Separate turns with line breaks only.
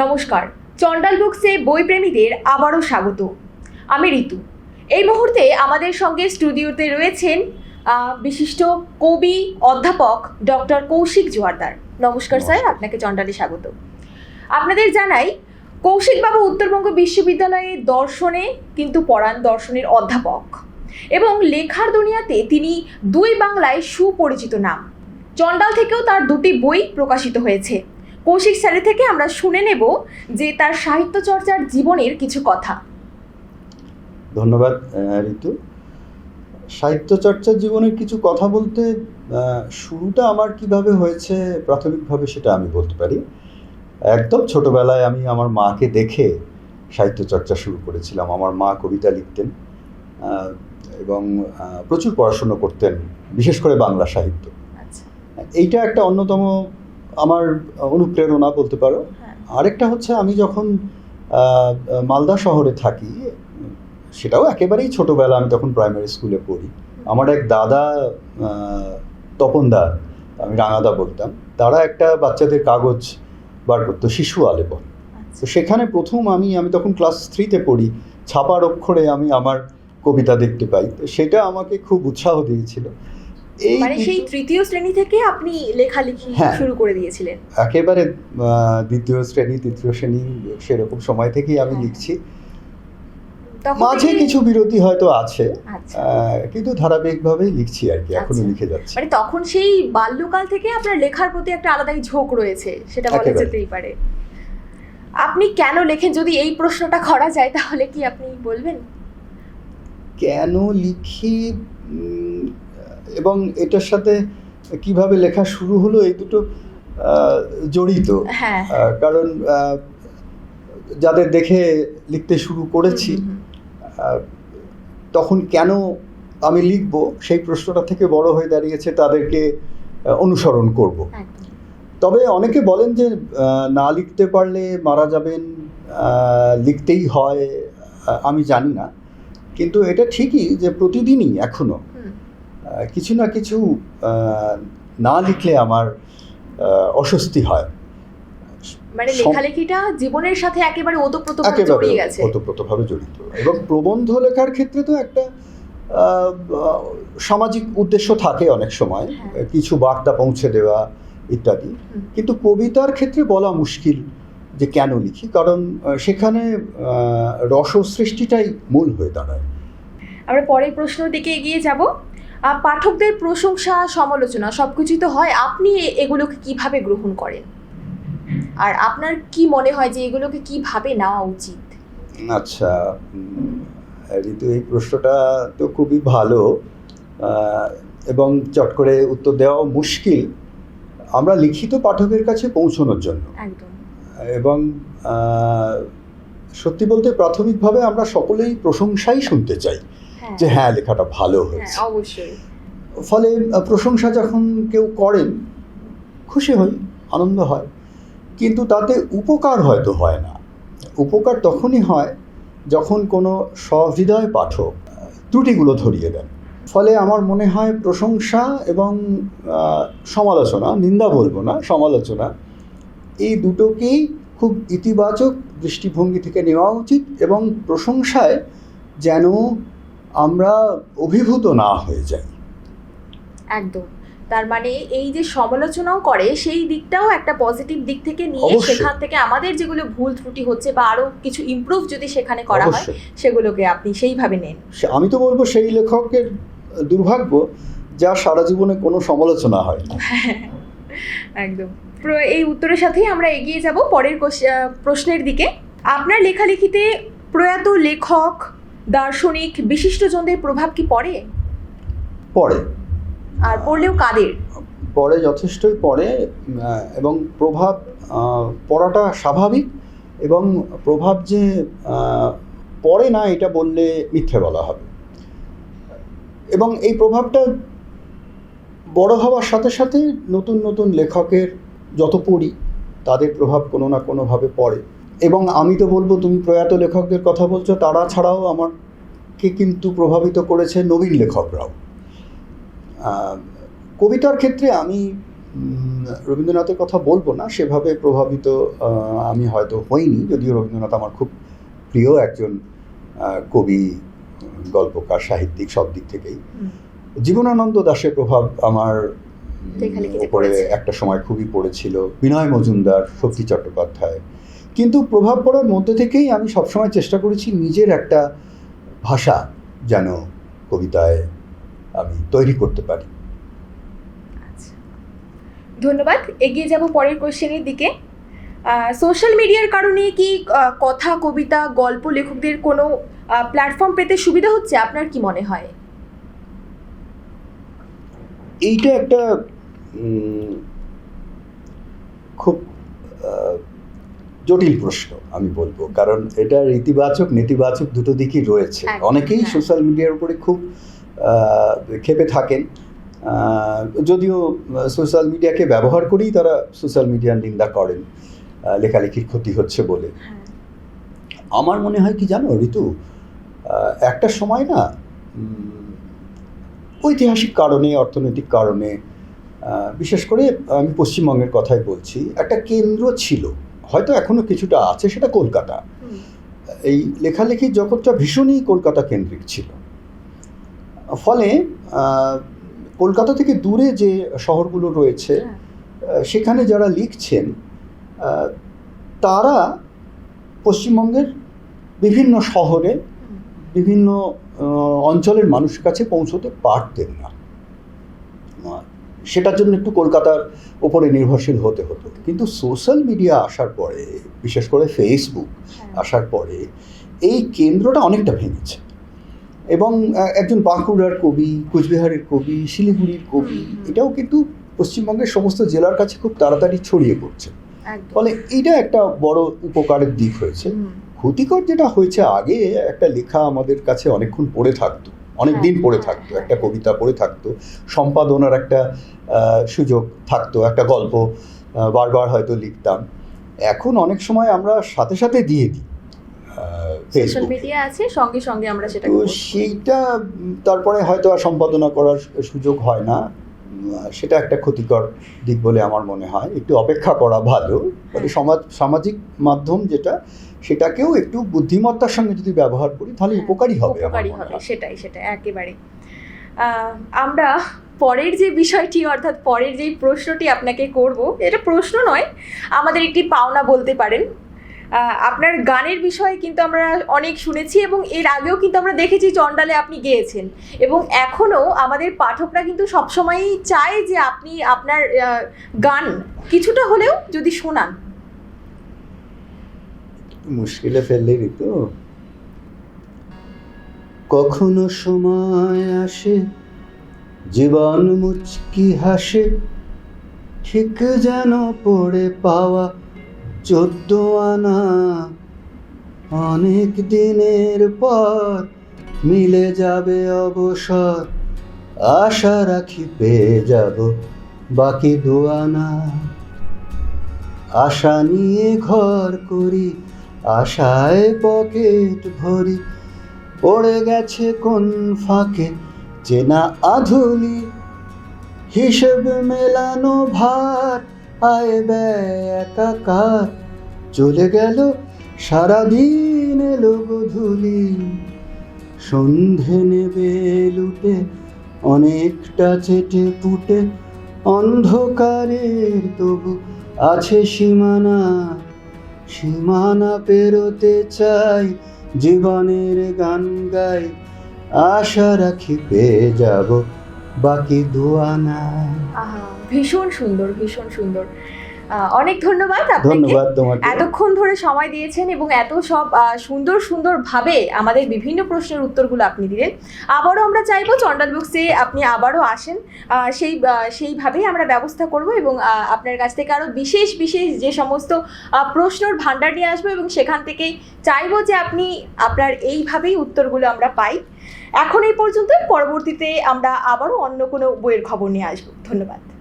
নমস্কার। চন্ডাল বুকসে বইপ্রেমীদের আবারও স্বাগত। আমি ঋতু। এই মুহূর্তে আমাদের সঙ্গে স্টুডিওতে রয়েছেন বিশিষ্ট কবি অধ্যাপক ডক্টর কৌশিক জোয়ারদার। নমস্কার স্যার আপনাকে চন্ডালে স্বাগত। আপনাদের জানাই কৌশিকবাবু উত্তরবঙ্গ বিশ্ববিদ্যালয়ে দর্শনে কিন্তু পড়ান দর্শনের অধ্যাপক। এবং লেখার দুনিয়াতে তিনি দুই বাংলায় সুপরিচিত নাম। চন্ডাল থেকেও তার দুটি বই প্রকাশিত হয়েছে। কৌশিক স্যারের থেকে আমরা শুনে নেব যে তার সাহিত্য চর্চার জীবনের কিছু কথা।
ধন্যবাদ ঋতু। সাহিত্য চর্চার জীবনের কিছু কথা বলতে শুরুটা আমার কীভাবে হয়েছে প্রাথমিকভাবে সেটা আমি বলতে পারি। একদম ছোটবেলায় আমি আমার মাকে দেখে সাহিত্য চর্চা শুরু করেছিলাম। আমার মা কবিতা লিখতেন এবং প্রচুর পড়াশুনো করতেন বিশেষ করে বাংলা সাহিত্য।
আচ্ছা।
এইটা একটা অন্যতম আমার অনুপ্রেরণা বলতে পারো।
হ্যাঁ।
আরেকটা হচ্ছে আমি যখন মালদা শহরে থাকি সেটাও একেবারেই ছোটবেলা আমি তখন প্রাইমারি স্কুলে পড়ি। আমার এক দাদা তপনদা আমি রাঙাদা বলতাম তারা একটা বাচ্চাদের কাগজ বার করতো শিশু আলেপন।
আচ্ছা।
তো সেখানে প্রথম আমি আমি তখন ক্লাস থ্রিতে পড়ি ছাপার অক্ষরে আমি আমার কবিতা দেখতে পাই। তো সেটা আমাকে খুব উৎসাহ দিয়েছিল। এই
মানে সেই তৃতীয় শ্রেণি থেকে আপনি লেখালেখি
হ্যাঁ।
শুরু করে দিয়েছিলেন।
একেবারে দ্বিতীয় শ্রেণি তৃতীয় শ্রেণি সেরকম সময় থেকেই আমি
হ্যাঁ।
লিখছি। মাঝে কিছু বিরতি হয়তো আছে
আচ্ছা।
কিন্তু ধারাবাহিকভাবেই লিখছি আর কি এখনও
আচ্ছা।
লিখে যাচ্ছি।
মানে তখন সেই বাল্যকাল থেকে আপনার লেখার প্রতি একটা আলাদাই ঝোঁক রয়েছে সেটা বলা যেতেই পারে। আপনি কেন লেখেন? যদি এই প্রশ্নটা করা যায় তাহলে কি আপনি বলবেন?
কেন লিখি? এবং এটার সাথে কীভাবে লেখা শুরু হলো এই দুটো জড়িত।
হ্যাঁ।
কারণ যাদের দেখে লিখতে শুরু করেছি তখন কেন আমি লিখব সেই প্রশ্নটা থেকে বড় হয়ে দাঁড়িয়েছে তাদেরকে অনুসরণ করব। তবে অনেকে বলেন যে না লিখতে পারলে মারা যাবেন লিখতেই হয় আমি জানি না। কিন্তু এটা ঠিকই যে প্রতিদিনই এখনও।
হুম,
আহ, কিছু না কিছু না লিখলে আমার অস্বস্তি হয়।
মানে লেখালেখিটা জীবনের সাথে একেবারে ওতপ্রোত জড়িয়ে গেছে।
ওতপ্রোতভাবে জড়িত। এবং প্রবন্ধ লেখার ক্ষেত্রে তো একটা সামাজিক উদ্দেশ্য থাকে অনেক সময়
হ্যাঁ।
কিছু বার্তা পৌঁছে দেওয়া ইত্যাদি। কিন্তু কবিতার ক্ষেত্রে বলা মুশকিল যে কেন লিখি কারণ সেখানে রস সৃষ্টিটাই মূল হয়ে দাঁড়ায়।
আমরা পরের প্রশ্নের দিকে এগিয়ে যাব। পাঠকদের প্রশংসা সমালোচনা সব সবকিছুই তো হয়। আপনি এগুলোকে কীভাবে গ্রহণ করেন? আর আপনার কি মনে হয় যে এগুলোকে কীভাবে নেওয়া উচিত?
আচ্ছা ঋতু এই প্রশ্নটা তো খুবই ভালো এবং চট করে উত্তর দেওয়া মুশকিল। আমরা লিখিত পাঠকের কাছে পৌঁছানোর জন্য। এবং সত্যি বলতে প্রাথমিকভাবে আমরা সকলেই প্রশংসাই শুনতে চাই। যে হ্যাঁ লেখাটা ভালো
হ্যাঁ
হয়েছে।
অবশ্যই।
ফলে প্রশংসা যখন কেউ করেন খুশি হই আনন্দ হয়। কিন্তু তাতে উপকার হয়তো হয় না। উপকার তখনই হয় যখন কোনো সহৃদয় পাঠক ত্রুটিগুলো ধরিয়ে দেন। ফলে আমার মনে হয় প্রশংসা এবং সমালোচনা নিন্দা বলব না সমালোচনা এই দুটোকেই খুব ইতিবাচক দৃষ্টিভঙ্গি থেকে নেওয়া উচিত এবং প্রশংসায় যেন আমরা অভিভূত না হয়ে যাই।
একদম। তার মানে এই যে সমালোচনাও করে সেই দিকটাও একটা পজিটিভ দিক থেকে নিয়ে সেখান থেকে আমাদের যেগুলো ভুল ত্রুটি হচ্ছে বা আরও কিছু ইমপ্রুভ যদি সেখানে করা হয় সেগুলোকে আপনি সেইভাবে নেন।
আমি তো বলব সেই লেখকের দুর্ভাগ্য যা সারা জীবনে কোনো সমালোচনা হয় না।
একদম। প্র- এই উত্তরের সাথেই আমরা এগিয়ে যাব পরের প্রশ্নের দিকে। আপনার লেখালেখিতে প্রয়াত লেখক দার্শনিক বিশিষ্টজনদের প্রভাব কি পড়ে?
পড়ে।
আর পড়লেও কাদের?
পড়ে যথেষ্টই পড়ে এবং প্রভাব পড়াটা স্বাভাবিক এবং প্রভাব যে পড়ে না এটা বললে মিথ্যে বলা হবে। এবং এই প্রভাবটা বড় হওয়ার সাথে সাথে নতুন নতুন লেখকের যত পড়ি তাদের প্রভাব কোনো না কোনোভাবে পড়ে। এবং আমি তো বলব তুমি প্রয়াত লেখকদের কথা বলছো তারা ছাড়াও আমাকে কিন্তু প্রভাবিত করেছে নবীন লেখকরাও। কবিতার ক্ষেত্রে আমি রবীন্দ্রনাথের কথা বলব না সেভাবে প্রভাবিত আমি হয়তো হইনি যদিও রবীন্দ্রনাথ আমার খুব প্রিয় একজন কবি গল্পকার সাহিত্যিক সব দিক থেকেই। জীবনানন্দ দাশের প্রভাব আমার উপরে একটা সময় খুবই পড়েছিল। বিনয় মজুমদার শক্তি চট্টোপাধ্যায় কিন্তু প্রভাব পড়ার মধ্যে থেকেই আমি সবসময় চেষ্টা করেছি নিজের একটা ভাষা যেন কবিতায় আমি তৈরি করতে পারি।
আচ্ছা। ধন্যবাদ। এগিয়ে যাব পরের কোশ্চেনের দিকে। সোশ্যাল মিডিয়ার কারণে কি কথা কবিতা গল্প লেখকদের কোনো প্ল্যাটফর্ম পেতে সুবিধা হচ্ছে? আপনার কি মনে হয়?
এইটা একটা খুব জটিল প্রশ্ন আমি বলব। কারণ এটার ইতিবাচক নেতিবাচক দুটো দিকই রয়েছে। অনেকেই। সোশ্যাল মিডিয়ার উপরে খুব ক্ষেপে থাকেন। যদিও সোশ্যাল মিডিয়াকে ব্যবহার করেই তারা সোশ্যাল মিডিয়ার নিন্দা করেন। লেখালেখির ক্ষতি হচ্ছে বলে।
হ্যাঁ।
আমার মনে হয় কি জানো ঋতু? একটা সময় না ঐতিহাসিক কারণে অর্থনৈতিক কারণে বিশেষ করে আমি পশ্চিমবঙ্গের কথাই বলছি একটা কেন্দ্র ছিল। হয়তো এখনও কিছুটা আছে সেটা কলকাতা। এই লেখালেখির জগৎটা ভীষণই কলকাতা কেন্দ্রিক ছিল। ফলে কলকাতা থেকে দূরে যে শহরগুলো রয়েছে
হ্যাঁ,
সেখানে যারা লিখছেন তারা পশ্চিমবঙ্গের বিভিন্ন শহরে বিভিন্ন অঞ্চলের মানুষের কাছে পৌঁছতে পারতেন না। সেটার জন্য একটু কলকাতার ওপরে নির্ভরশীল হতে হতো। কিন্তু সোশ্যাল মিডিয়া আসার পরে বিশেষ করে ফেসবুক
হ্যাঁ।
আসার পরে এই কেন্দ্রটা অনেকটা ভেঙেছে। এবং একজন বাঁকুড়ার কবি কোচবিহারের কবি শিলিগুড়ির কবি। এটাও কিন্তু পশ্চিমবঙ্গের সমস্ত জেলার কাছে খুব তাড়াতাড়ি ছড়িয়ে পড়ছে। ফলে এটা একটা বড় উপকারের দিক হয়েছে। ক্ষতিকর যেটা হয়েছে আগে একটা লেখা আমাদের কাছে অনেকক্ষণ পড়ে থাকতো। অনেক দিন
হ্যাঁ,
পড়ে থাকতো। একটা কবিতা পড়ে থাকতো সম্পাদনার একটা সুযোগ থাকতো একটা গল্প বারবার হয়তো লিখতাম। এখন অনেক সময় আমরা সাথে সাথে দিয়ে দিই
সোশ্যাল মিডিয়া আছে সঙ্গে সঙ্গে আমরা সেটা
সেইটা তারপরে হয়তো আর সম্পাদনা করার সুযোগ হয় না। সেটা একটা ক্ষতিকর দিক বলে আমার মনে হয়। একটু অপেক্ষা করা ভালো। মানে সমাজ সামাজিক মাধ্যম যেটা সেটাকেও একটু বুদ্ধিমত্তার সঙ্গে যদি ব্যবহার করি তাহলে উপকারী হবে
উপকারী হবে সেটাই সেটাই একেবারে। আমরা পরের যে বিষয়টি অর্থাৎ পরের যেই প্রশ্নটি আপনাকে করব এটা প্রশ্ন নয় আমাদের একটি পাওনা বলতে পারেন। আপনার গানের বিষয়ে কিন্তু আমরা অনেক শুনেছি এবং এর আগেও কিন্তু আমরা দেখেছি চন্ডালে আপনি গেয়েছেন। এবং এখনও আমাদের পাঠকরা কিন্তু সবসময়ই চায় যে আপনি আপনার গান কিছুটা হলেও যদি শোনান।
মুশকিলে ফেললে ঋতু। কখনো সময় আসে, জীবন মুচকি হাসে, ঠিক যেন পড়ে পাওয়া চোদ্দ আনা। অনেক দিনের পর মিলে যাবে অবসর। আশা রাখি পেয়ে যাব বাকি দুয়ানা আশা নিয়ে ঘর করি, আশায় পকেট ভরি। পড়ে গেছে কোন ফাঁকে, চেনা আধুলি। হিসেব মেলানো ভার আয় ব্যয় একাকার। চলে গেল সারাদিন এলো গধুলি সন্ধে নেবে লুটে, অনেকটা চেটে পুটে, অন্ধকারের তবু আছে সীমানা। সীমানা পেরোতে চাই, জীবনের গান গাই, আশা রাখি পেয়ে যাব বাকি দুয়ানা
আহা ভীষণ সুন্দর ভীষণ সুন্দর। অনেক ধন্যবাদ আপনাকে। এতক্ষণ ধরে সময় দিয়েছেন এবং এত সব আহ, সুন্দর সুন্দরভাবে আমাদের বিভিন্ন প্রশ্নের উত্তরগুলো আপনি দিলেন। আবারও আমরা চাইব চন্ডাল বুকসে আপনি আবারও আসেন। সেই সেইভাবেই আমরা ব্যবস্থা করব এবং আপনার কাছ থেকে আরও বিশেষ বিশেষ যে সমস্ত প্রশ্নর ভাণ্ডার নিয়ে আসব এবং সেখান থেকেই চাইব যে আপনি আপনার এইভাবেই উত্তরগুলো আমরা পাই। এখন এই পর্যন্ত পরবর্তীতে আমরা আবারও অন্য কোনো বইয়ের খবর নিয়ে আসব। ধন্যবাদ।